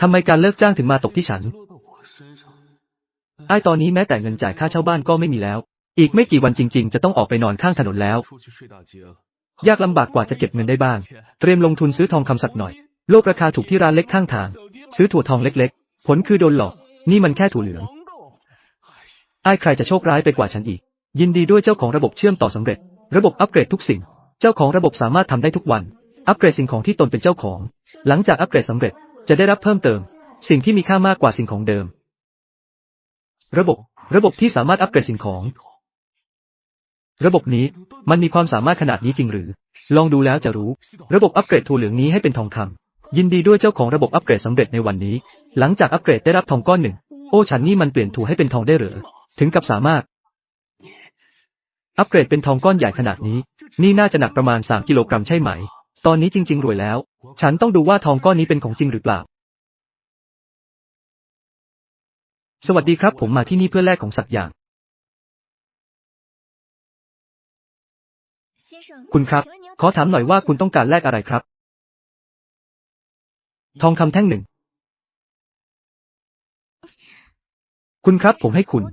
ทำไมการเลิกจ้างถึงมาตกที่ฉัน ไอ้ตอนนี้แม้แต่เงินจ่ายค่าเช่าบ้านก็ไม่มีแล้ว อีกไม่กี่วันจริง ๆ จะต้องออกไปนอนข้างถนนแล้ว ยากลำบากกว่าจะเก็บเงินได้บ้าง เตรียมลงทุนซื้อทองคำสักหน่อย โลกราคาถูกที่ร้านเล็กข้างทาง ซื้อถั่วทองเล็กๆ ผลคือโดนหลอก นี่มันแค่ถั่วเหลือง ไอ้ใครจะโชคร้ายไปกว่าฉันอีก ยินดีด้วยเจ้าของระบบเชื่อมต่อสำเร็จ ระบบอัปเกรดทุกสิ่ง เจ้าของระบบสามารถทำได้ทุกวัน อัปเกรดสิ่งของที่ตนเป็นเจ้าของ หลังจากอัปเกรดสำเร็จ จะได้รับเพิ่มเติม สิ่งที่มีค่ามากกว่าสิ่งของเดิม ระบบ ระบบที่สามารถอัปเกรดสิ่งของ ระบบนี้มันมีความสามารถขนาดนี้จริงหรือ ลองดูแล้วจะรู้ ระบบอัปเกรดถั่วเหลืองนี้ให้เป็นทองคำยินดีด้วยเจ้าของระบบอัปเกรดสำเร็จในวันนี้ หลังจากอัปเกรดได้รับทองก้อนหนึ่ง โอ้ฉันนี่มันเปลี่ยนถั่วให้เป็นทองได้หรือถึงกับสามารถอัปเกรดเป็นทองก้อนใหญ่ขนาดนี้ นี่น่าจะหนักประมาณ 3 กิโลกรัมใช่ไหม ตอนนี้จริง ๆ รวยแล้ว ฉันต้องดูว่าทองก้อนนี้เป็นของจริงหรือเปล่า สวัสดีครับผมมาที่นี่เพื่อแลกของสักอย่าง คุณครับ ขอถามหน่อยว่าคุณต้องการแลกอะไรครับ ทองคำแท่งหนึ่ง คุณครับผมให้คุณ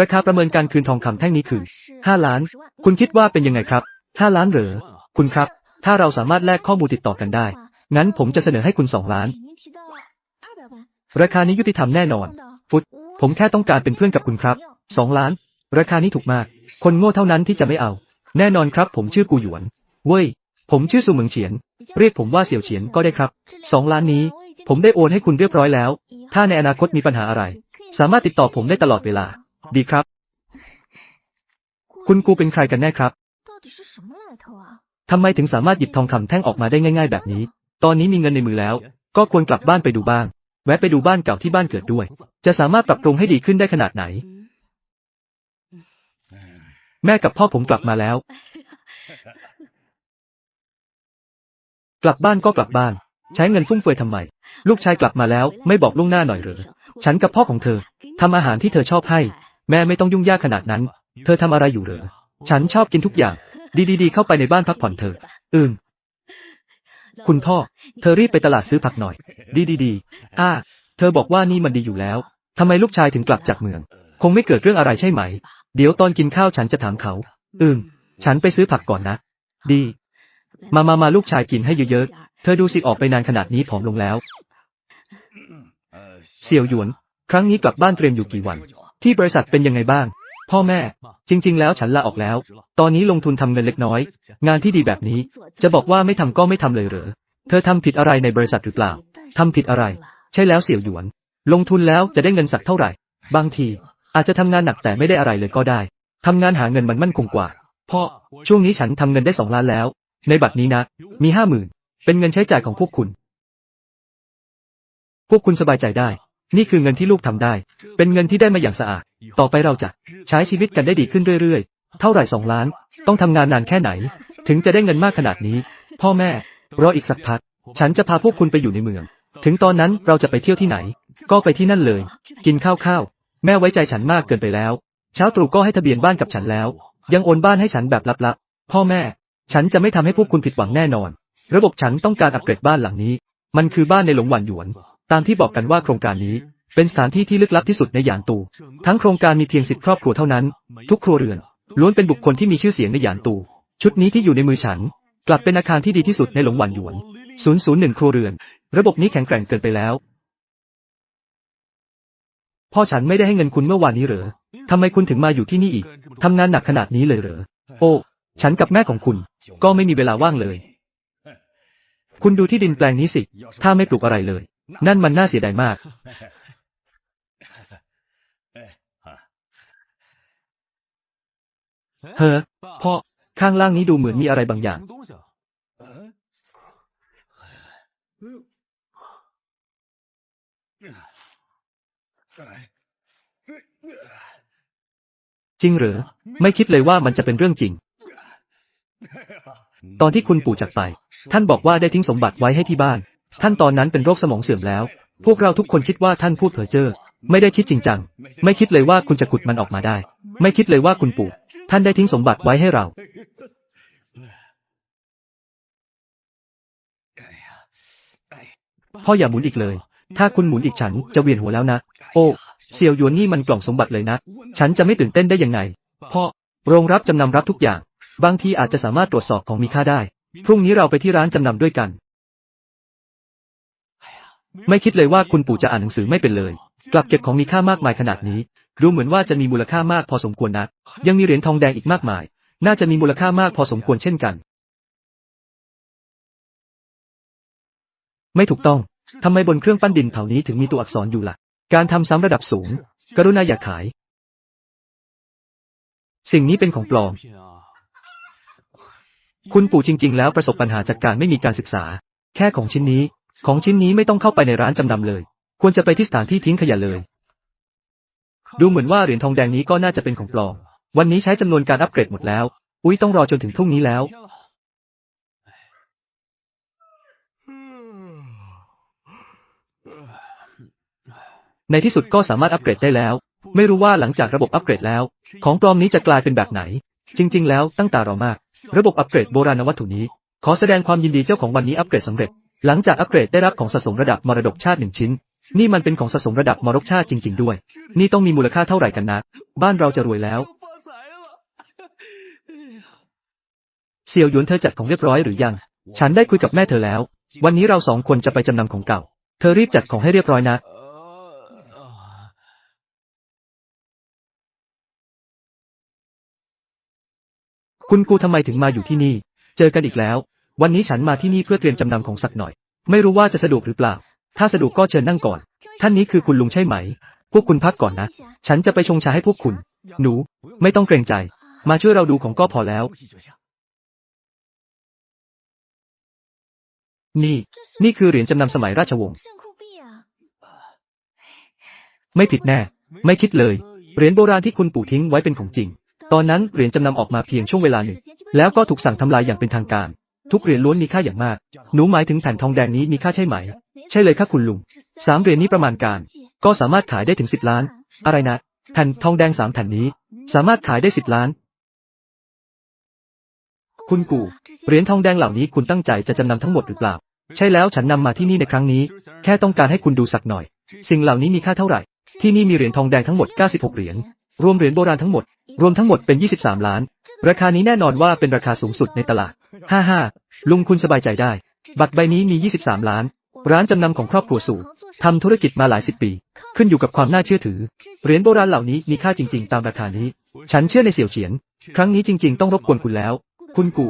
ราคาประเมินการคืนทองคำแท่งนี้คือ5ล้าน คุณคิดว่าเป็นยังไงครับ5ล้านเหรอ คุณครับ ถ้าเราสามารถแลกข้อมูลติดต่อกันได้ งั้นผมจะเสนอให้คุณ2ล้าน ราคานี้ยุติธรรมแน่นอน ฟุต ผมแค่ต้องการเป็นเพื่อนกับคุณครับ2ล้าน ราคานี้ถูกมาก คนโง่เท่านั้นที่จะไม่เอา แน่นอนครับผมชื่อกูหยวน เว้ย ผมชื่อสุเหมิงเฉียน เรียกผมว่าเสี่ยวเฉียนก็ได้ครับสองล้านนี้ ผมได้โอนให้คุณเรียบร้อยแล้ว ถ้าในอนาคตมีปัญหาอะไร สามารถติดต่อผมได้ตลอดเวลา ดีครับ คุณกูเป็นใครกันแน่ครับ ทำไมถึงสามารถหยิบทองคำแท่งออกมาได้ง่าย ๆ แบบนี้ ตอนนี้มีเงินในมือแล้ว ก็ควรกลับบ้านไปดูบ้าง แวะไปดูบ้านเก่าที่บ้านเกิดด้วย จะสามารถปรับปรุงให้ดีขึ้นได้ขนาดไหน แม่กับพ่อผมกลับมาแล้ว กลับบ้านก็กลับบ้าน ใช้เงินฟุ่มเฟือยทำไม ลูกชายกลับมาแล้ว ไม่บอกล่วงหน้าหน่อยเหรอ ฉันกับพ่อของเธอทำอาหารที่เธอชอบให้ แม่ไม่ต้องยุ่งยากขนาดนั้น เธอทำอะไรอยู่เหรอ ฉันชอบกินทุกอย่าง ดีๆๆเข้าไปในบ้านพักผ่อนเธออืม คุณพ่อ เธอรีบไปตลาดซื้อผักหน่อย ดีๆๆอ่า เธอบอกว่านี่มันดีอยู่แล้ว ทำไมลูกชายถึงกลับจากเมือง คงไม่เกิดเรื่องอะไรใช่ไหม เดี๋ยวตอนกินข้าวฉันจะถามเขา อืม ฉันไปซื้อผักก่อนนะ ดี มามามาลูกชายกินให้เยอะๆ เธอดูสิออกไปนานขนาดนี้ผอมลงแล้ว เสี่ยวหยวน ครั้งนี้กลับบ้านเตรียมอยู่กี่วัน ที่บริษัทเป็นยังไงบ้าง พ่อแม่ จริง ๆ แล้วฉันลาออกแล้ว ตอนนี้ลงทุนทำเงินเล็กน้อย งานที่ดีแบบนี้ จะบอกว่าไม่ทำก็ไม่ทำเลยเหรอ เธอทำผิดอะไรในบริษัทหรือเปล่าทำผิดอะไร ใช่แล้วเสี่ยวหยวน ลงทุนแล้วจะได้เงินสักเท่าไหร่ บางที อาจจะทำงานหนักแต่ไม่ได้อะไรเลยก็ได้ทำงานหาเงินมันมั่นคงกว่า พ่อ ช่วงนี้ฉันทำเงินได้สองล้านแล้ว ในบัตรนี้นะ มีห้าหมื่นเป็นเงินใช้จ่ายของพวกคุณ พวกคุณสบายใจได้ นี่คือเงินที่ลูกทำได้ เป็นเงินที่ได้มาอย่างสะอาด ต่อไปเราจะใช้ชีวิตกันได้ดีขึ้นเรื่อยๆ เท่าไหร่สองล้าน ต้องทำงานนานแค่ไหน ถึงจะได้เงินมากขนาดนี้ พ่อแม่ รออีกสักพัก ฉันจะพาพวกคุณไปอยู่ในเมือง ถึงตอนนั้นเราจะไปเที่ยวที่ไหน ก็ไปที่นั่นเลย กินข้าวข้าว แม่ไว้ใจฉันมากเกินไปแล้ว เช้าตรู่ก็ให้ทะเบียนบ้านกับฉันแล้ว ยังโอนบ้านให้ฉันแบบลับๆ พ่อแม่ ฉันจะไม่ทำให้พวกคุณผิดหวังแน่นอน ระบบฉันต้องการอัปเกรดบ้านหลังนี้ มันคือบ้านในหลงหวันหยวน ตามที่บอกกันว่าโครงการนี้ เป็นสถานที่ที่ลึกลับที่สุดในหยานตู ทั้งโครงการมีเพียงสิบครอบครัวเท่านั้น ทุกครัวเรือนล้วนเป็นบุคคลที่มีชื่อเสียงในหยานตู ชุดนี้ที่อยู่ในมือฉัน กลับเป็นอาคารที่ดีที่สุดในหลงหวันหยวน 001 ครัวเรือน ระบบนี้แข็งแกร่งเกินไปแล้ว พ่อฉันไม่ได้ให้เงินคุณเมื่อวานนี้เหรอทำไมคุณถึงมาอยู่ที่นี่อีกทำงานหนักขนาดนี้เลยเหรอ โอ้ ฉันกับแม่ของคุณ ก็ไม่มีเวลาว่างเลย คุณดูที่ดินแปลงนี้สิ ถ้าไม่ปลูกอะไรเลย นั่นมันน่าเสียดายมาก เฮ้อพ่อข้างล่างนี้ดูเหมือนมีอะไรบางอย่าง จริงเหรอไม่คิดเลยว่ามันจะเป็นเรื่องจริง ตอนที่คุณปู่จากไป ท่านบอกว่าได้ทิ้งสมบัติไว้ให้ที่บ้าน ท่านตอนนั้นเป็นโรคสมองเสื่อมแล้ว พวกเราทุกคนคิดว่าท่านพูดเพ้อเจ้อไม่ได้คิดจริงจัง ไม่คิดเลยว่าคุณจะขุดมันออกมาได้ ไม่คิดเลยว่าคุณปู่ ท่านได้ทิ้งสมบัติไว้ให้เรา พ่ออย่าหมุนอีกเลย ถ้าคุณหมุนอีกฉันจะเวียนหัวแล้วนะ โอ้เสี่ยวหยวนนี่มันกล่องสมบัติเลยนะ ฉันจะไม่ตื่นเต้นได้ยังไง พ่อ โรงรับจำนำรับทุกอย่าง บางทีอาจจะสามารถตรวจสอบของมีค่าได้ พรุ่งนี้เราไปที่ร้านจำนำด้วยกัน ไม่คิดเลยว่าคุณปู่จะอ่านหนังสือไม่เป็นเลย กลับเก็บของมีค่ามากมายขนาดนี้ ดูเหมือนว่าจะมีมูลค่ามากพอสมควรนะยังมีเหรียญทองแดงอีกมากมาย น่าจะมีมูลค่ามากพอสมควรเช่นกัน ไม่ถูกต้องทำไมบนเครื่องปั้นดินเผานี้ถึงมีตัวอักษรอยู่ล่ะ การทำซ้ำระดับสูง กรุณาอย่าขาย สิ่งนี้เป็นของปลอม คุณปู่จริง ๆ แล้วประสบปัญหาจากการไม่มีการศึกษา แค่ของชิ้นนี้ ของชิ้นนี้ไม่ต้องเข้าไปในร้านจำนำเลย ควรจะไปที่สถานที่ทิ้งขยะเลย ดูเหมือนว่าเหรียญทองแดงนี้ก็น่าจะเป็นของปลอม วันนี้ใช้จำนวนการอัปเกรดหมดแล้ว อุ้ยต้องรอจนถึงพรุ่งนี้แล้ว ในที่สุดก็สามารถอัปเกรดได้แล้ว ไม่รู้ว่าหลังจากระบบอัปเกรดแล้ว ของปลอมนี้จะกลายเป็นแบบไหน จริง ๆ แล้วตั้งตารอมาก ระบบอัปเกรดโบราณวัตถุนี้ ขอแสดงความยินดีเจ้าของวันนี้อัปเกรดสำเร็จ หลังจากอัปเกรดได้รับของสะสมระดับมรดกชาติหนึ่งชิ้น นี่มันเป็นของสะสมระดับมรดกชาติจริง ๆ ด้วย นี่ต้องมีมูลค่าเท่าไหร่กันนะ บ้านเราจะรวยแล้ว เสี่ยวหยวนเธอจัดของเรียบร้อยหรือยัง ฉันได้คุยกับแม่เธอแล้ว วันนี้เราสองคนจะไปจำนำของเก่า เธอรีบจัดของให้เรียบร้อยนะคุณกูทำไมถึงมาอยู่ที่นี่ เจอกันอีกแล้ว วันนี้ฉันมาที่นี่เพื่อเตรียมจำนำของสักหน่อย ไม่รู้ว่าจะสะดวกหรือเปล่า ถ้าสะดวกก็เชิญนั่งก่อน ท่านนี้คือคุณลุงใช่ไหม พวกคุณพักก่อนนะ ฉันจะไปชงชาให้พวกคุณ หนู ไม่ต้องเกรงใจ มาช่วยเราดูของก็พอแล้ว นี่ นี่คือเหรียญจำนำสมัยราชวงศ์ ไม่ผิดแน่ ไม่คิดเลย เหรียญโบราณที่คุณปู่ทิ้งไว้เป็นของจริง ตอนนั้นเหรียญจำนำออกมาเพียงช่วงเวลาหนึ่ง แล้วก็ถูกสั่งทำลายอย่างเป็นทางการ ทุกเหรียญล้วนมีค่าอย่างมาก หนูหมายถึงแผ่นทองแดงนี้มีค่าใช่ไหม ใช่เลยค่ะคุณลุงสามเหรียญนี้ประมาณการ ก็สามารถขายได้ถึงสิบล้าน อะไรนะ แผ่นทองแดงสามแผ่นนี้ สามารถขายได้สิบล้าน คุณกูเหรียญทองแดงเหล่านี้คุณตั้งใจจะจำนำทั้งหมดหรือเปล่า ใช่แล้วฉันนำมาที่นี่ในครั้งนี้ แค่ต้องการให้คุณดูสักหน่อย สิ่งเหล่านี้มีค่าเท่าไหร่ ที่นี่มีเหรียญทองแดงทั้งหมด 96 เหรียญ รวมเหรียญโบราณทั้งหมด รวมทั้งหมดเป็น 23 ล้าน ราคานี้แน่นอนว่าเป็นราคาสูงสุดในตลาด ฮ่าฮ่าลุงคุณสบายใจได้ บัตรใบนี้มี 23 ล้าน ร้านจำนำของครอบครัวสู่ทำธุรกิจมาหลายสิบปี ขึ้นอยู่กับความน่าเชื่อถือ เหรียญโบราณเหล่านี้มีค่าจริง ๆ ตามราคานี้ ฉันเชื่อในเสี่ยวเฉียน ครั้งนี้จริง ๆ ต้องรบกวนคุณแล้ว คุณกู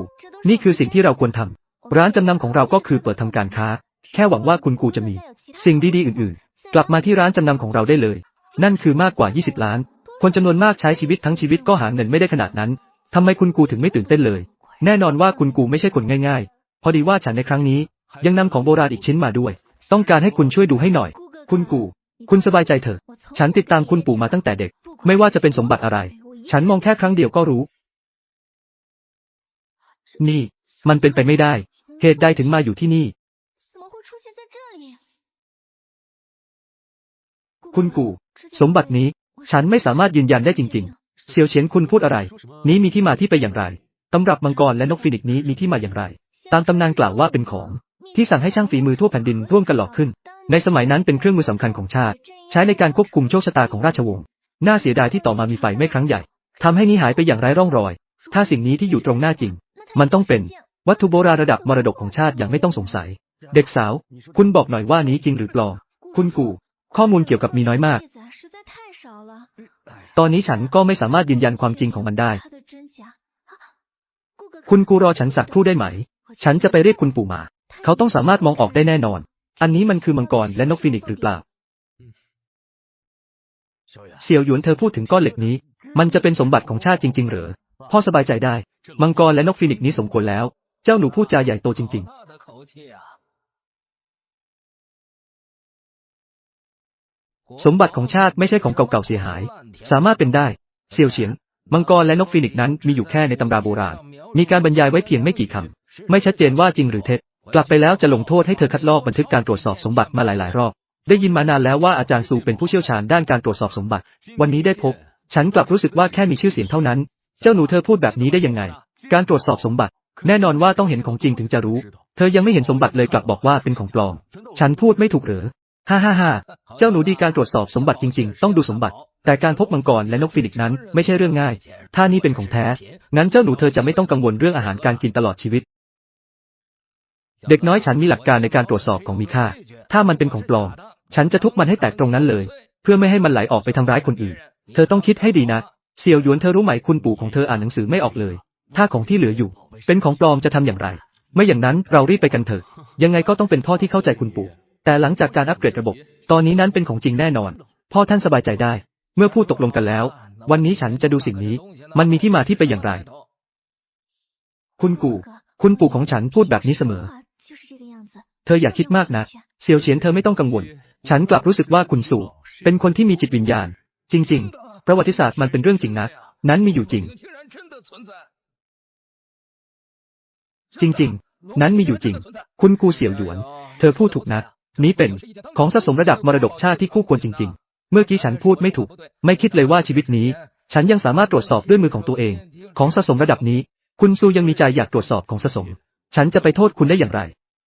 นี่คือสิ่งที่เราควรทำร้านจำนำของเราก็คือเปิดทำการค้า แค่หวังว่าคุณกูจะมี สิ่งดีๆอื่น ๆ กลับมาที่ร้านจำนำของเราได้เลย นั่นคือมากกว่า 20 ล้าน คนจำนวนมากใช้ชีวิตทั้งชีวิตก็หาเงินไม่ได้ขนาดนั้นทำไมคุณกูถึงไม่ตื่นเต้นเลย แน่นอนว่าคุณกูไม่ใช่คนง่ายๆ พอดีว่าฉันในครั้งนี้ ยังนำของโบราณอีกชิ้นมาด้วย ต้องการให้คุณช่วยดูให้หน่อย คุณกู คุณสบายใจเถอะ ฉันติดตามคุณปู่มาตั้งแต่เด็ก ไม่ว่าจะเป็นสมบัติอะไร ฉันมองแค่ครั้งเดียวก็รู้ นี่ มันเป็นไปไม่ได้ เหตุใดถึงมาอยู่ที่นี่ คุณกู สมบัตินี้ ฉันไม่สามารถยืนยันได้จริง ๆ เซียวเฉียนคุณพูดอะไร นี้มีที่มาที่ไปอย่างไร ตำรับมังกรและนกฟินิกนี้มีที่มาอย่างไร ตามตำนานกล่าวว่าเป็นของ ที่สั่งให้ช่างฝีมือทั่วแผ่นดินร่วมกันหลอกขึ้น ในสมัยนั้นเป็นเครื่องมือสำคัญของชาติ ใช้ในการควบคุมโชคชะตาของราชวงศ์ น่าเสียดายที่ต่อมามีไฟไม่ครั้งใหญ่ทำให้นี้หายไปอย่างไร้ร่องรอย ถ้าสิ่งนี้ที่อยู่ตรงหน้าจริง มันต้องเป็นวัตถุโบราณระดับมรดกของชาติอย่างไม่ต้องสงสัย เด็กสาว คุณบอกหน่อยว่านี้จริงหรือปลอม คุณกู ข้อมูลเกี่ยวกับมีน้อยมาก ตอนนี้ฉันก็ไม่สามารถยืนยันความจริงของมันได้ คุณกูรอฉันสักครู่ได้ไหม ฉันจะไปเรียกคุณปู่มา เขาต้องสามารถมองออกได้แน่นอน อันนี้มันคือมังกรและนกฟินิกซ์หรือเปล่า เสี่ยวหยวนเธอพูดถึงก้อนเหล็กนี้ มันจะเป็นสมบัติของชาติจริงๆหรือพ่อสบายใจได้ มังกรและนกฟินิกซ์นี้สมควรแล้ว เจ้าหนูพูดจาใหญ่โตจริง ๆ สมบัติของชาติไม่ใช่ของเก่าๆเสียหาย สามารถเป็นได้ เสี่ยวเฉียง มังกรและนกฟินิกซ์นั้นมีอยู่แค่ในตำราโบราณ มีการบรรยายไว้เพียงไม่กี่คำ ไม่ชัดเจนว่าจริงหรือเท็จ กลับไปแล้วจะลงโทษให้เธอคัดลอกบันทึกการตรวจสอบสมบัติมาหลายๆ รอบ ได้ยินมานานแล้วว่าอาจารย์ซูเป็นผู้เชี่ยวชาญด้านการตรวจสอบสมบัติ วันนี้ได้พบ ฉันกลับรู้สึกว่าแค่มีชื่อเสียงเท่านั้น เจ้าหนูเธอพูดแบบนี้ได้ยังไง การตรวจสอบสมบัติ แน่นอนว่าต้องเห็นของจริงถึงจะรู้ เธอยังไม่เห็นสมบัติเลยกลับบอกว่าเป็นของปลอม ฉันพูดไม่ถูกหรือ ฮ่าฮ่าฮ่าเจ้าหนูดีการตรวจสอบสมบัติจริง ๆ ต้องดูสมบัติ แต่การพบมังกรและนกฟินิกซ์นั้นไม่ใช่เรื่องง่าย ถ้านี่เป็นของแท้ งั้นเจ้าหนูเธอจะไม่ต้องกังวลเรื่องอาหารการกินตลอดชีวิต เด็กน้อยฉันมีหลักการในการตรวจสอบของมีค่า ถ้ามันเป็นของปลอม ฉันจะทุบมันให้แตกตรงนั้นเลย เพื่อไม่ให้มันไหลออกไปทำร้ายคนอื่น เธอต้องคิดให้ดีนะเสี่ยวหยวนเธอรู้ไหมคุณปู่ของเธออ่านหนังสือไม่ออกเลย ถ้าของที่เหลืออยู่ เป็นของปลอมจะทำอย่างไร ไม่อย่างนั้นเรารีบไปกันเถอะ ยังไงก็ต้องเป็นพ่อที่เข้าใจคุณปู่ แต่หลังจากการอัปเกรดระบบ ตอนนี้นั้นเป็นของจริงแน่นอน พ่อท่านสบายใจได้ เมื่อพูดตกลงกันแล้ว วันนี้ฉันจะดูสิ่งนี้ มันมีที่มาที่ไปอย่างไร คุณกู่ คุณปู่ของฉันพูดแบบนี้เสมอ เธออยากคิดมากนะเซียวเฉียนเธอไม่ต้องกังวล ฉันกลับรู้สึกว่าคุณสู่ เป็นคนที่มีจิตวิญญาณ จริง ๆ ประวัติศาสตร์มันเป็นเรื่องจริงนะ นั้นมีอยู่จริง จริง ๆ นั้นมีอยู่จริง คุณกูเสี่ยวหยวน เธอพูดถูกนะ นี้เป็นของสะสมระดับมรดกชาติที่คู่ควรจริง ๆ เมื่อกี้ฉันพูดไม่ถูก ไม่คิดเลยว่าชีวิตนี้ ฉันยังสามารถตรวจสอบด้วยมือของตัวเอง ของสะสมระดับนี้ คุณซูยังมีใจอยากตรวจสอบของสะสม ฉันจะไปโทษคุณได้อย่างไร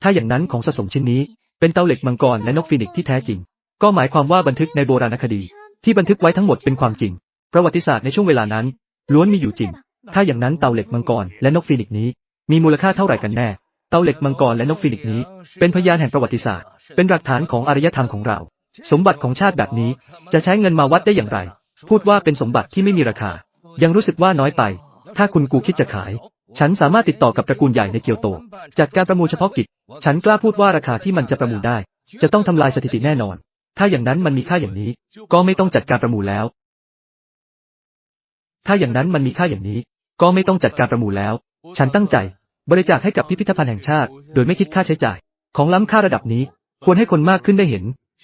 ถ้าอย่างนั้นของสะสมชิ้นนี้ เป็นเตาเหล็กมังกรและนกฟีนิกซ์ที่แท้จริง ก็หมายความว่าบันทึกในโบราณคดี ที่บันทึกไว้ทั้งหมดเป็นความจริง ประวัติศาสตร์ในช่วงเวลานั้น ล้วนมีอยู่จริง ถ้าอย่างนั้นเตาเหล็กมังกรและนกฟีนิกซ์นี้ มีมูลค่าเท่าไหร่กันแน่ เตาเหล็กมังกรและนกฟีนิกนี้ เป็นพยานแห่งประวัติศาสตร์ เป็นหลักฐานของอารยธรรมของเรา สมบัติของชาติแบบนี้ จะใช้เงินมาวัดได้อย่างไร พูดว่าเป็นสมบัติที่ไม่มีราคา ยังรู้สึกว่าน้อยไป ถ้าคุณกูคิดจะขาย ฉันสามารถติดต่อกับตระกูลใหญ่ในเกียวโต จัดการประมูลเฉพาะกิจ ฉันกล้าพูดว่าราคาที่มันจะประมูลได้ จะต้องทำลายสถิติแน่นอน ถ้าอย่างนั้นมันมีค่าอย่างนี้ ก็ไม่ต้องจัดการประมูลแล้ว ถ้าอย่างนั้นมันมีค่าอย่างนี้ ก็ไม่ต้องจัดการประมูลแล้ว ฉันตั้งใจ บริจาคให้กับพิพิธภัณฑ์แห่งชาติ โดยไม่คิดค่าใช้จ่าย ของล้ำค่าระดับนี้ ควรให้คนมากขึ้นได้เห็น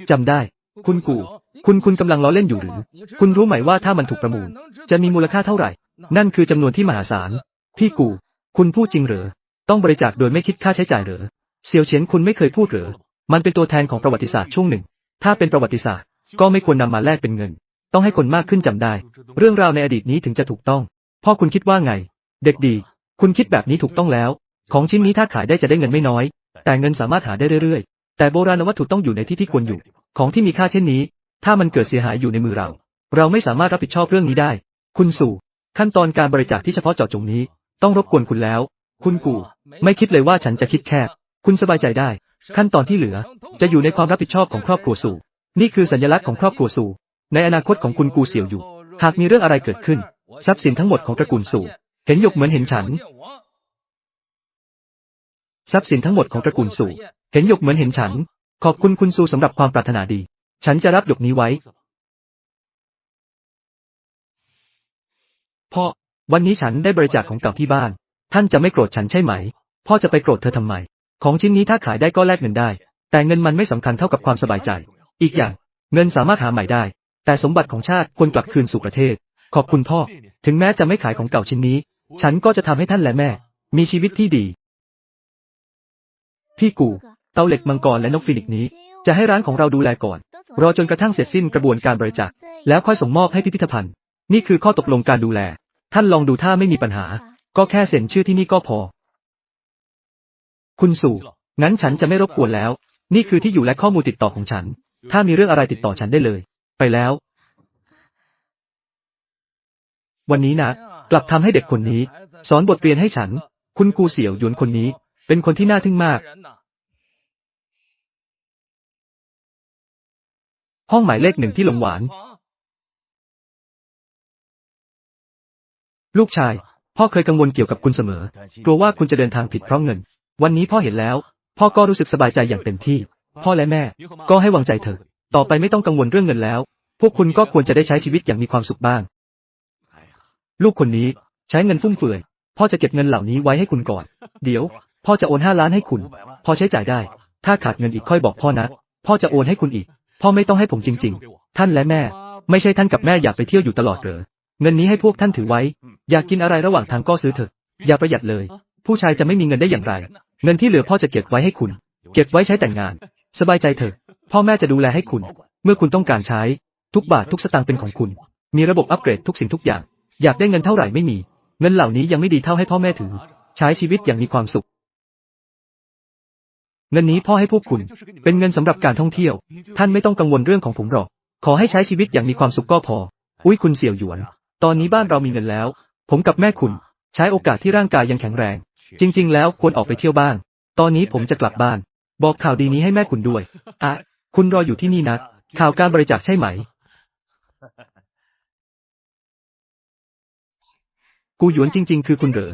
จำได้ คุณกู คุณคุณกำลังล้อเล่นอยู่หรือ คุณรู้ไหมว่าถ้ามันถูกประมูล จะมีมูลค่าเท่าไหร่ นั่นคือจำนวนที่มหาศาล พี่กู คุณพูดจริงเหรอ ต้องบริจาคโดยไม่คิดค่าใช้จ่ายเหรอเซียวเฉียนคุณไม่เคยพูดเหรอ มันเป็นตัวแทนของประวัติศาสตร์ช่วงหนึ่ง ถ้าเป็นประวัติศาสตร์ ก็ไม่ควรนำมาแลกเป็นเงิน ต้องให้คนมากขึ้นจำได้ เรื่องราวในอดีตนี้ถึงจะถูกต้อง พ่อคุณคิดว่าไง เด็กดี คุณคิดแบบนี้ถูกต้องแล้ว ของชิ้นนี้ถ้าขายได้จะได้เงินไม่น้อย แต่เงินสามารถหาได้เรื่อยๆ แต่โบราณวัตถุต้องอยู่ในที่ที่ควรอยู่ ของที่มีค่าเช่นนี้ ถ้ามันเกิดเสียหายอยู่ในมือเรา เราไม่สามารถรับผิดชอบเรื่องนี้ได้ คุณสู่ ขั้นตอนการบริจาคที่เฉพาะเจาะจงนี้ ต้องรบกวนคุณแล้ว คุณกู ไม่คิดเลยว่าฉันจะคิดแคบ คุณสบายใจได้ ขั้นตอนที่เหลือ จะอยู่ในความรับผิดชอบของครอบครัวสู่ นี่คือสัญลักษณ์ของครอบครัวสู่ ในอนาคตของคุณกูเสี่ยวอยู่ หากมีเรื่องอะไรเกิดขึ้น ทรัพย์สินทั้งหมดของตระกูลสู่ เห็นหยกเหมือนเห็นฉัน ทรัพย์สินทั้งหมดของตระกูลสู่ เห็นหยกเหมือนเห็นฉัน ขอบคุณคุณสู่สำหรับความปรารถนาดี ฉันจะรับหยกนี้ไว้ พ่อ วันนี้ฉันได้บริจาคของเก่าที่บ้าน ท่านจะไม่โกรธฉันใช่ไหม พ่อจะไปโกรธเธอทำไม ของชิ้นนี้ถ้าขายได้ก็แลกเงินได้ แต่เงินมันไม่สำคัญเท่ากับความสบายใจ อีกอย่าง เงินสามารถหาใหม่ได้ แต่สมบัติของชาติควรกลับคืนสู่ประเทศ ขอบคุณพ่อ ถึงแม้จะไม่ขายของเก่าชิ้นนี้ ฉันก็จะทำให้ท่านและแม่ มีชีวิตที่ดี พี่กู เตาเหล็กมังกรและนกฟินิกซ์นี้ จะให้ร้านของเราดูแลก่อน รอจนกระทั่งเสร็จสิ้นกระบวนการบริจาคแล้วค่อยส่งมอบให้พิพิธภัณฑ์ นี่คือข้อตกลงการดูแล ท่านลองดูถ้าไม่มีปัญหา ก็แค่เซ็นชื่อที่นี่ก็พอ คุณสู่ งั้นฉันจะไม่รบกวนแล้ว นี่คือที่อยู่และข้อมูลติดต่อของฉัน ถ้ามีเรื่องอะไรติดต่อฉันได้เลย ไปแล้ว วันนี้นะ กลับทำให้เด็กคนนี้ สอนบทเรียนให้ฉัน คุณกูเสี่ยวหยวนคนนี้ เป็นคนที่น่าทึ่งมาก ห้องหมายเลขหนึ่งที่หลงหวาน ลูกชาย พ่อเคยกังวลเกี่ยวกับคุณเสมอ กลัวว่าคุณจะเดินทางผิดเพราะเงิน วันนี้พ่อเห็นแล้ว พ่อก็รู้สึกสบายใจอย่างเต็มที่ พ่อและแม่ ก็ให้วางใจเถอะต่อไปไม่ต้องกังวลเรื่องเงินแล้ว พวกคุณก็ควรจะได้ใช้ชีวิตอย่างมีความสุขบ้าง ลูกคนนี้ใช้เงินฟุ่มเฟือย พ่อจะเก็บเงินเหล่านี้ไว้ให้คุณก่อน เดี๋ยว พ่อจะโอนห้าล้านให้คุณ พอใช้จ่ายได้ ถ้าขาดเงินอีกค่อยบอกพ่อนะ พ่อจะโอนให้คุณอีก พ่อไม่ต้องให้ผมจริง ๆ ท่านและแม่ ไม่ใช่ท่านกับแม่อยากไปเที่ยวอยู่ตลอดเหรอ เงินนี้ให้พวกท่านถือไว้ อยากกินอะไรระหว่างทางก็ซื้อเถอะ อย่าประหยัดเลย ผู้ชายจะไม่มีเงินได้อย่างไร เงินที่เหลือพ่อจะเก็บไว้ให้คุณ เก็บไว้ใช้แต่งงาน สบายใจเถอะ พ่อแม่จะดูแลให้คุณ เมื่อคุณต้องการใช้ ทุกบาททุกสตางค์เป็นของคุณ มีระบบอัปเกรดทุกสิ่งทุกอย่าง อยากได้เงินเท่าไหร่ไม่มี เงินเหล่านี้ยังไม่ดีเท่าให้พ่อแม่ถือ ใช้ชีวิตอย่างมีความสุข เงินนี้พ่อให้พวกคุณ เป็นเงินสำหรับการท่องเที่ยว ท่านไม่ต้องกังวลเรื่องของผมหรอก ขอให้ใช้ชีวิตอย่างมีความสุขก็พอ อุ้ยคุณเสี่ยวหยวน ตอนนี้บ้านเรามีเงินแล้ว ผมกับแม่คุณ ใช้โอกาสที่ร่างกายยังแข็งแรง จริง ๆ แล้วควรออกไปเที่ยวบ้าง ตอนนี้ผมจะกลับบ้าน บอกข่าวดีนี้ให้แม่คุณด้วยอะคุณรออยู่ที่นี่นะข่าวการบริจาคใช่ไหม กูหยวนจริง ๆ คือคุณเหรอ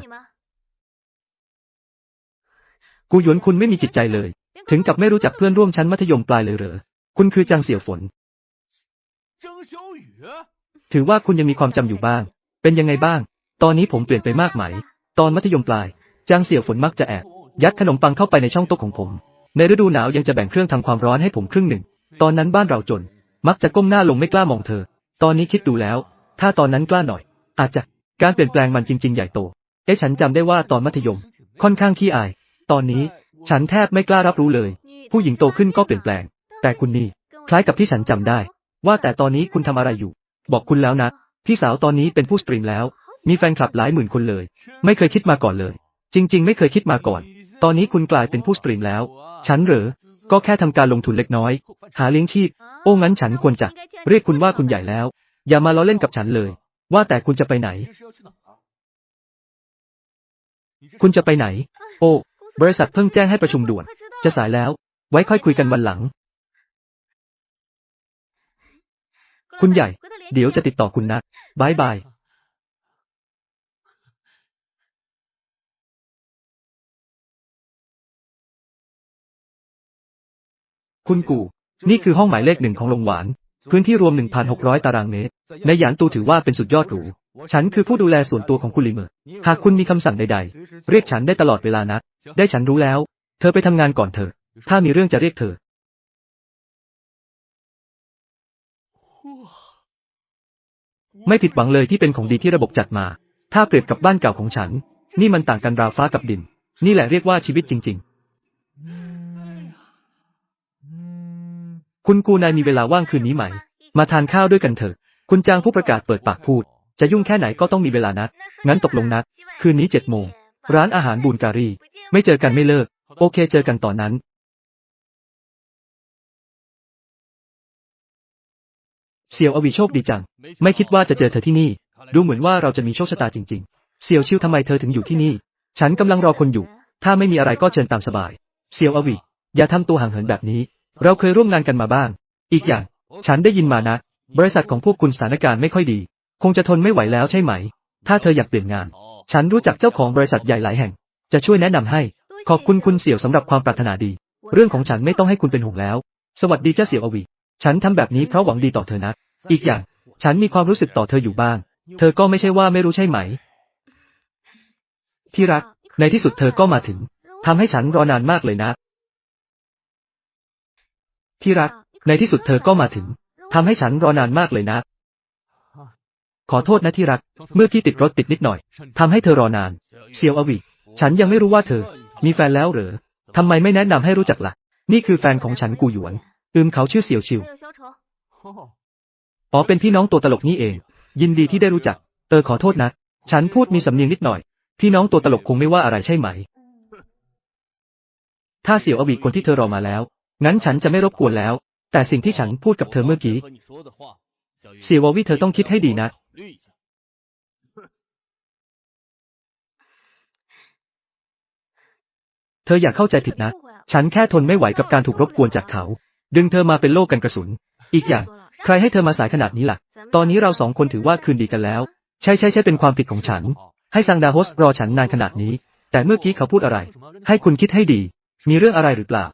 กูหยวนคุณไม่มีจิตใจเลย ถึงกับไม่รู้จักเพื่อนร่วมชั้นมัธยมปลายเลยเหรอ คุณคือจางเสี่ยวฝน ถือว่าคุณยังมีความจำอยู่บ้าง เป็นยังไงบ้าง ตอนนี้ผมเปลี่ยนไปมากไหม ตอนมัธยมปลาย จางเสี่ยวฝนมักจะแอบ ยัดขนมปังเข้าไปในช่องโต๊ะของผม ในฤดูหนาวยังจะแบ่งเครื่องทำความร้อนให้ผมครึ่งหนึ่ง ตอนนั้นบ้านเราจน มักจะก้มหน้าลงไม่กล้ามองเธอ ตอนนี้คิดดูแล้ว ถ้าตอนนั้นกล้าหน่อย อาจจะ การเปลี่ยนแปลงมันจริง ๆ ใหญ่โต เอ๊ะฉันจำได้ว่าตอนมัธยม ค่อนข้างขี้อาย ตอนนี้ฉันแทบไม่กล้ารับรู้เลย ผู้หญิงโตขึ้นก็เปลี่ยนแปลง แต่คุณนี่ คล้ายกับที่ฉันจำได้ ว่าแต่ตอนนี้คุณทำอะไรอยู่ บอกคุณแล้วนะ พี่สาวตอนนี้เป็นผู้สตรีมแล้ว มีแฟนคลับหลายหมื่นคนเลย ไม่เคยคิดมาก่อนเลย จริง ๆ ไม่เคยคิดมาก่อน ตอนนี้คุณกลายเป็นผู้สตรีมแล้ว ฉันเหรอ ก็แค่ทำการลงทุนเล็กน้อย หาเลี้ยงชีพ โอ้งั้นฉันควรจะ เรียกคุณว่าคุณใหญ่แล้ว อย่ามาล้อเล่นกับฉันเลย ว่าแต่คุณจะไปไหน คุณจะไปไหน โอ้ บริษัทเพิ่งแจ้งให้ประชุมด่วน จะสายแล้ว ไว้ค่อยคุยกันวันหลัง คุณใหญ่ เดี๋ยวจะติดต่อคุณนะบายบายคุณกู่นี่คือห้องหมายเลขหนึ่งของโรงหวาน พื้นที่รวม 1,600 ตารางเมตร ในหยานตูถือว่าเป็นสุดยอดหรู ฉันคือผู้ดูแลส่วนตัวของคุณลิเมอร์ หากคุณมีคำสั่งใดๆ เรียกฉันได้ตลอดเวลานะ ได้ฉันรู้แล้ว เธอไปทำงานก่อนเถอะ ถ้ามีเรื่องจะเรียกเธอ ไม่ผิดหวังเลยที่เป็นของดีที่ระบบจัดมา ถ้าเปรียบกับบ้านเก่าของฉัน นี่มันต่างกันราวฟ้ากับดิน นี่แหละเรียกว่าชีวิตจริง ๆ คุณกูนายมีเวลาว่างคืนนี้ไหม มาทานข้าวด้วยกันเถอะ คุณจางผู้ประกาศเปิดปากพูด จะยุ่งแค่ไหนก็ต้องมีเวลานัด งั้นตกลงนัด คืนนี้เจ็ดโมง ร้านอาหารบูนการี ไม่เจอกันไม่เลิก โอเคเจอกันตอนนั้นเซียวอวีโชคดีจัง ไม่คิดว่าจะเจอเธอที่นี่ ดูเหมือนว่าเราจะมีโชคชะตาจริง ๆเซียวชิวทำไมเธอถึงอยู่ที่นี่ ฉันกำลังรอคนอยู่ ถ้าไม่มีอะไรก็เชิญตามสบายเซียวอวีอย่าทำตัวห่างเหินแบบนี้ เราเคยร่วมงานกันมาบ้าง อีกอย่าง ฉันได้ยินมานะ บริษัทของพวกคุณสถานการณ์ไม่ค่อยดี คงจะทนไม่ไหวแล้วใช่ไหม ถ้าเธออยากเปลี่ยนงาน ฉันรู้จักเจ้าของบริษัทใหญ่หลายแห่ง จะช่วยแนะนำให้ ขอบคุณคุณเสี่ยวสำหรับความปรารถนาดี เรื่องของฉันไม่ต้องให้คุณเป็นห่วงแล้ว สวัสดีเจ้าเสี่ยวอวี ฉันทำแบบนี้เพราะหวังดีต่อเธอนะ อีกอย่าง ฉันมีความรู้สึกต่อเธออยู่บ้าง เธอก็ไม่ใช่ว่าไม่รู้ใช่ไหม ที่รัก ในที่สุดเธอก็มาถึงทำให้ฉันรอนานมากเลยนะ ที่รัก ในที่สุดเธอก็มาถึงทำให้ฉันรอนานมากเลยนะ ขอโทษนะที่รัก เมื่อกี้ติดรถติดนิดหน่อยทำให้เธอรอนานเซียวอวีฉันยังไม่รู้ว่าเธอ มีแฟนแล้วเหรอทำไมไม่แนะนำให้รู้จักล่ะ นี่คือแฟนของฉันกูหยวน อืมเขาชื่อเซียวชิวอ๋อเป็นพี่น้องตัวตลกนี่เอง ยินดีที่ได้รู้จัก เออขอโทษนะ ฉันพูดมีสำเนียงนิดหน่อย พี่น้องตัวตลกคงไม่ว่าอะไรใช่ไหม ถ้าเสี่ยวอวีคนที่เธอรอมาแล้ว งั้นฉันจะไม่รบกวนแล้ว แต่สิ่งที่ฉันพูดกับเธอเมื่อกี้เสี่ยววีเธอต้องคิดให้ดีนะ เธออย่าเข้าใจผิดนะ ฉันแค่ทนไม่ไหวกับการถูกรบกวนจากเขา ดึงเธอมาเป็นโลกกันกระสุน อีกอย่าง ใครให้เธอมาสายขนาดนี้ล่ะ ตอนนี้เราสองคนถือว่าคืนดีกันแล้ว ใช่ใช่ใช่เป็นความผิดของฉัน ให้ซังดาโฮสรอฉันนานขนาดนี้ แต่เมื่อกี้เขาพูดอะไร ให้คุณคิดให้ดี มีเรื่องอะไรหรือเปล่า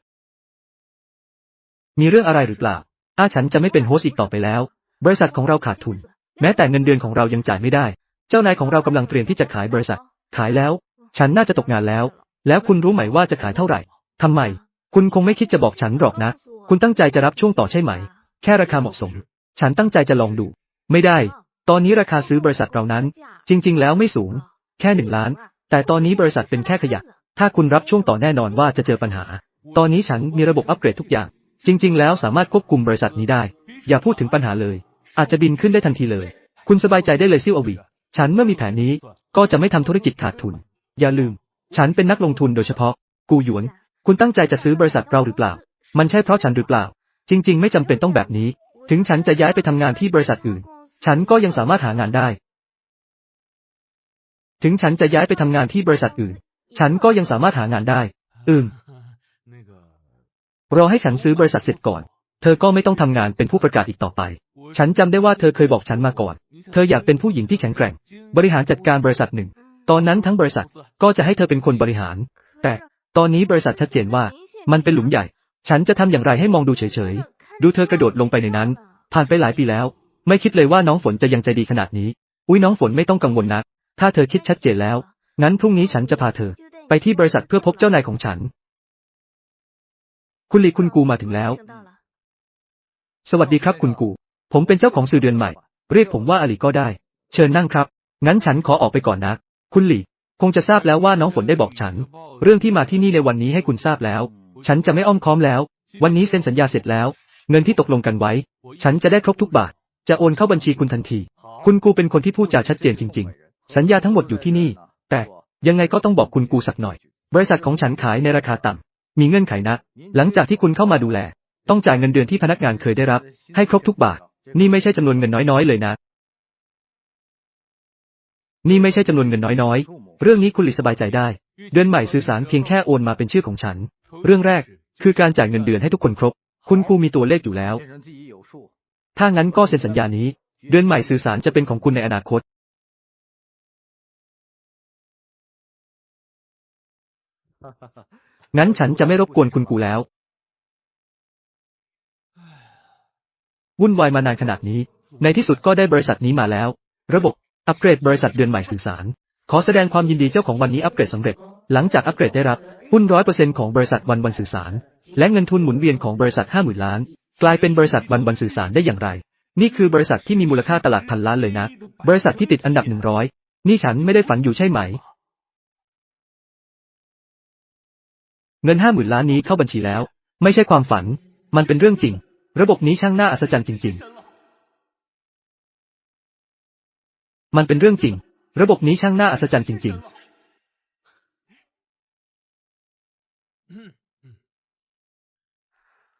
มีเรื่องอะไรหรือเปล่าอาฉันจะไม่เป็นโฮสต์อีกต่อไปแล้ว บริษัทของเราขาดทุน แม้แต่เงินเดือนของเรายังจ่ายไม่ได้ เจ้านายของเรากำลังเตรียมที่จะขายบริษัท ขายแล้ว ฉันน่าจะตกงานแล้ว แล้วคุณรู้ไหมว่าจะขายเท่าไหร่ทำไม คุณคงไม่คิดจะบอกฉันหรอกนะ คุณตั้งใจจะรับช่วงต่อใช่ไหม แค่ราคาเหมาะสม ฉันตั้งใจจะลองดู ไม่ได้ ตอนนี้ราคาซื้อบริษัทเรานั้น จริง ๆ แล้วไม่สูง แค่หนึ่งล้าน แต่ตอนนี้บริษัทเป็นแค่ขยะ ถ้าคุณรับช่วงต่อแน่นอนว่าจะเจอปัญหา ตอนนี้ฉันมีระบบอัปเกรดทุกอย่าง จริง ๆ แล้วสามารถควบคุมบริษัทนี้ได้ อย่าพูดถึงปัญหาเลย อาจจะบินขึ้นได้ทันทีเลย คุณสบายใจได้เลยซิวอวีฉันเมื่อมีแผนนี้ ก็จะไม่ทำธุรกิจขาดทุน อย่าลืม ฉันเป็นนักลงทุนโดยเฉพาะ กูหยวน คุณตั้งใจจะซื้อบริษัทเราหรือเปล่า มันใช่เพราะฉันหรือเปล่า จริง ๆ ไม่จำเป็นต้องแบบนี้ ถึงฉันจะย้ายไปทำงานที่บริษัทอื่น ฉันก็ยังสามารถหางานได้ ถึงฉันจะย้ายไปทำงานที่บริษัทอื่น ฉันก็ยังสามารถหางานได้ อืม รอให้ฉันซื้อบริษัทเสร็จก่อน เธอก็ไม่ต้องทำงานเป็นผู้ประกาศอีกต่อไป ฉันจำได้ว่าเธอเคยบอกฉันมาก่อน เธออยากเป็นผู้หญิงที่แข็งแกร่ง บริหารจัดการบริษัทหนึ่ง ตอนนั้นทั้งบริษัทก็จะให้เธอเป็นคนบริหาร แต่ตอนนี้บริษัทชัดเจนว่า มันเป็นหลุมใหญ่ ฉันจะทำอย่างไรให้มองดูเฉยๆ ดูเธอกระโดดลงไปในนั้น ผ่านไปหลายปีแล้ว ไม่คิดเลยว่าน้องฝนจะยังใจดีขนาดนี้ อุ้ยน้องฝนไม่ต้องกังวลนัก ถ้าเธอคิดชัดเจนแล้ว งั้นพรุ่งนี้ฉันจะพาเธอ ไปที่บริษัทเพื่อพบเจ้านายของฉัน คุณลีคุณกูมาถึงแล้ว สวัสดีครับคุณกู ผมเป็นเจ้าของสื่อเดือนใหม่ เรียกผมว่าอลีก็ได้ เชิญนั่งครับ งั้นฉันขอออกไปก่อนนะ คุณหลีคงจะทราบแล้วว่าน้องฝนได้บอกฉัน เรื่องที่มาที่นี่ในวันนี้ให้คุณทราบแล้ว ฉันจะไม่อ้อมค้อมแล้ว วันนี้เซ็นสัญญาเสร็จแล้ว เงินที่ตกลงกันไว้ ฉันจะได้ครบทุกบาท จะโอนเข้าบัญชีคุณทันที คุณกูเป็นคนที่พูดจาชัดเจนจริง ๆ สัญญาทั้งหมดอยู่ที่นี่ แต่ยังไงก็ต้องบอกคุณกูสักหน่อย บริษัทของฉันขายในราคาต่ำ มีเงื่อนไขนะ หลังจากที่คุณเข้ามาดูแล ต้องจ่ายเงินเดือนที่พนักงานเคยได้รับ ให้ครบทุกบาท นี่ไม่ใช่จำนวนเงินน้อยๆ เลยนะ นี่ไม่ใช่จำนวนเงินน้อยๆ เรื่องนี้คุณหลีสบายใจได้ เดือนใหม่สื่อสารเพียงแค่โอนมาเป็นชื่อของฉัน เรื่องแรก คือการจ่ายเงินเดือนให้ทุกคนครบ คุณครูมีตัวเลขอยู่แล้ว ถ้างั้นก็เซ็นสัญญานี้ เดือนใหม่สื่อสารจะเป็นของคุณในอนาคต งั้นฉันจะไม่รบกวนคุณกูแล้ว วุ่นวายมานานขนาดนี้ ในที่สุดก็ได้บริษัทนี้มาแล้ว ระบบ อัปเกรดบริษัทเดือนใหม่สื่อสาร ขอแสดงความยินดีเจ้าของวันนี้อัปเกรดสำเร็จ หลังจากอัปเกรดได้รับ หุ้นร้อยเปอร์เซ็นของบริษัทวันวันสื่อสาร และเงินทุนหมุนเวียนของบริษัทห้าหมื่นล้าน กลายเป็นบริษัทวันวันสื่อสารได้อย่างไร นี่คือบริษัทที่มีมูลค่าตลาดพันล้านเลยนะ บริษัทที่ติดอันดับหนึ่งร้อยนี่ฉันไม่ได้ฝันอยู่ใช่ไหม เงินห้าหมื่นล้านนี้เข้าบัญชีแล้ว ไม่ใช่ความฝัน มันเป็นเรื่องจริง ระบบนี้ช่างน่าอัศจรรย์จริง ๆ มันเป็นเรื่องจริง ระบบนี้ช่างน่าอัศจรรย์จริง ๆ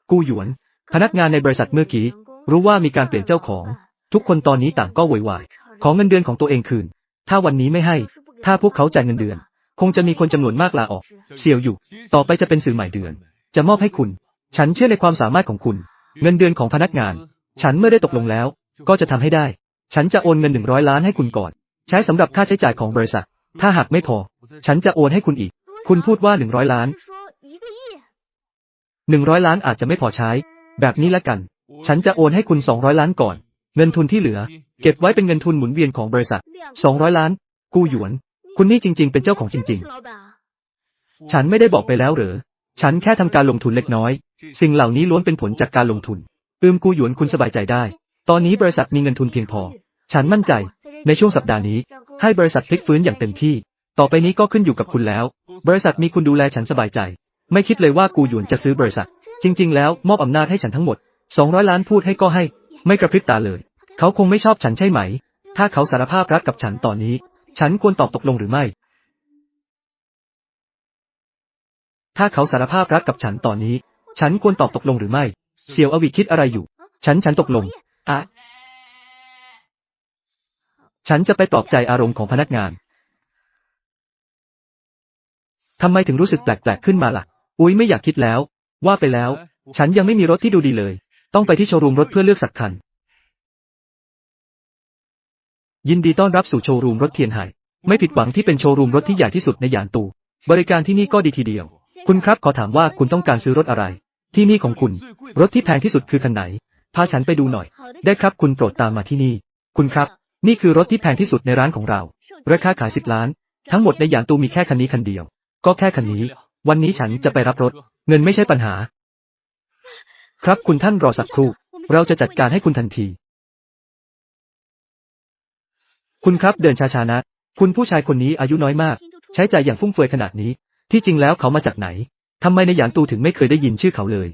กูหยวน พนักงานในบริษัทเมื่อกี้ รู้ว่ามีการเปลี่ยนเจ้าของ ทุกคนตอนนี้ต่างก็โวยวาย ขอเงินเดือนของตัวเองคืน ถ้าวันนี้ไม่ให้ ถ้าพวกเขาจ่ายเงินเดือน คงจะมีคนจำนวนมากลาออก เสี่ยวอยู่ ต่อไปจะเป็นสื่อใหม่เดือน จะมอบให้คุณ ฉันเชื่อในความสามารถของคุณ เงินเดือนของพนักงาน ฉันเมื่อได้ตกลงแล้ว ก็จะทำให้ได้ ฉันจะโอนเงินหนึ่งร้อยล้านให้คุณก่อน ใช้สำหรับค่าใช้จ่ายของบริษัท ถ้าหากไม่พอ ฉันจะโอนให้คุณอีก คุณพูดว่าหนึ่งร้อยล้านหนึ่งร้อยล้านอาจจะไม่พอใช้ แบบนี้ละกัน ฉันจะโอนให้คุณสองร้อยล้านก่อน เงินทุนที่เหลือ เก็บไว้เป็นเงินทุนหมุนเวียนของบริษัทสองร้อยล้าน กู้หยวน คุณนี่จริง ๆ เป็นเจ้าของจริง ๆ ฉันไม่ได้บอกไปแล้วเหรอฉันแค่ทำการลงทุนเล็กน้อย สิ่งเหล่านี้ล้วนเป็นผลจากการลงทุน อืมกูหยวนคุณสบายใจได้ ตอนนี้บริษัทมีเงินทุนเพียงพอ ฉันมั่นใจ ในช่วงสัปดาห์นี้ ให้บริษัทพลิกฟื้นอย่างเต็มที่ ต่อไปนี้ก็ขึ้นอยู่กับคุณแล้ว บริษัทมีคุณดูแลฉันสบายใจ ไม่คิดเลยว่ากูหยวนจะซื้อบริษัท จริง ๆ แล้วมอบอำนาจให้ฉันทั้งหมด 200 ล้านพูดให้ก็ให้ ไม่กระพริบตาเลย เขาคงไม่ชอบฉันใช่ไหม ถ้าเขาสารภาพรักกับฉันตอนนี้ ฉันควรตอบตกลงหรือไม่ ถ้าเขาสารภาพรักกับฉันตอนนี้ ฉันควรตอบตกลงหรือไม่ เสี่ยวอวิคิดอะไรอยู่ ฉันฉันตกลงอะฉันจะไปปลอบใจอารมณ์ของพนักงาน ทำไมถึงรู้สึกแปลกๆขึ้นมาล่ะ อุ๊ยไม่อยากคิดแล้ว ว่าไปแล้ว ฉันยังไม่มีรถที่ดูดีเลย ต้องไปที่โชว์รูมรถเพื่อเลือกสักคัน ยินดีต้อนรับสู่โชว์รูมรถเทียนไห่ไม่ผิดหวังที่เป็นโชว์รูมรถที่ใหญ่ที่สุดในหยานตู บริการที่นี่ก็ดีทีเดียว คุณครับขอถามว่าคุณต้องการซื้อรถอะไร ที่นี่ของคุณ รถที่แพงที่สุดคือคันไหน พาฉันไปดูหน่อย ได้ครับคุณโปรดตามมาที่นี่ คุณครับ นี่คือรถที่แพงที่สุดในร้านของเรา ราคาขายสิบล้าน ทั้งหมดในหยานตูมีแค่คันนี้คันเดียว ก็แค่คันนี้ วันนี้ฉันจะไปรับรถ เงินไม่ใช่ปัญหา ครับคุณท่านรอสักครู่ เราจะจัดการให้คุณทันที คุณครับเดินช้าๆนะ คุณผู้ชายคนนี้อายุน้อยมาก ใช้ใจอย่างฟุ่มเฟือยขนาดนี้ ที่จริงแล้วเขามาจากไหนทำไมในหยางตูถึงไม่เคยได้ยินชื่อเขาเลย